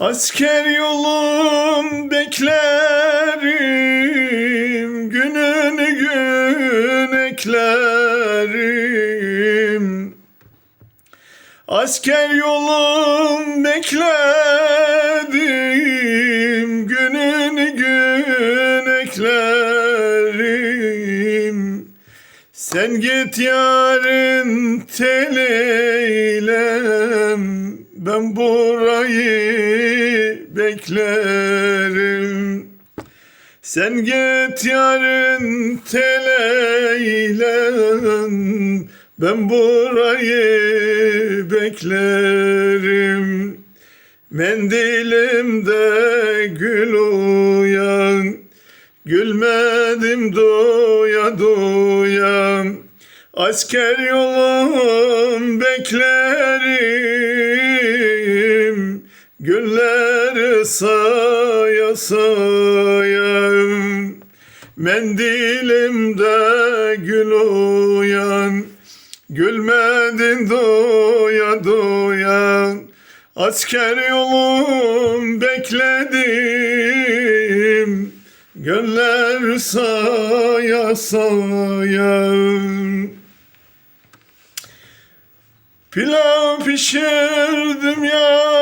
Asker yolum beklerim Gününü gün eklerim. Asker yolum bekledim Gününü gün eklerim. Sen git yarın teleylem Ben burayı beklerim. Sen git yarın teleylem. Ben burayı beklerim. Mendilimde gül uyan. Gülmedim doya doya Asker yolum beklerim Günleri saya saya Mendilimde gül uyan Gülmedin doya doya. Asker yolum bekledim Göller saya saya. Pilav pişirdim Üstümde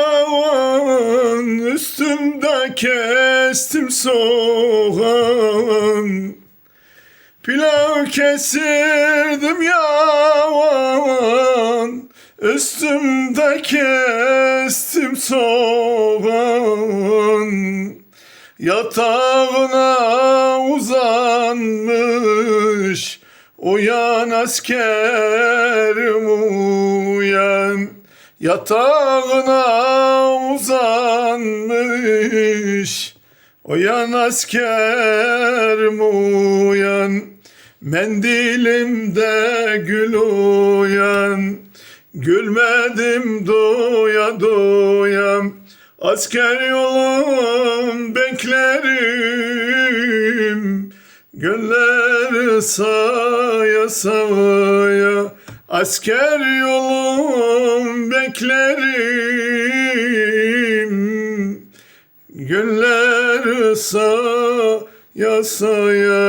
kestim soğan. Pilav kesirdim yavan Üstümde kestim soğan. Yatağına uzanmış Uyan askerim uyan. Yatağına uzanmış Uyan askerim uyan? Mendilimde gül uyan. Gülmedim doya doya. Asker yolum beklerim. Göller saya saya. Asker yolum beklerim Günler saya saya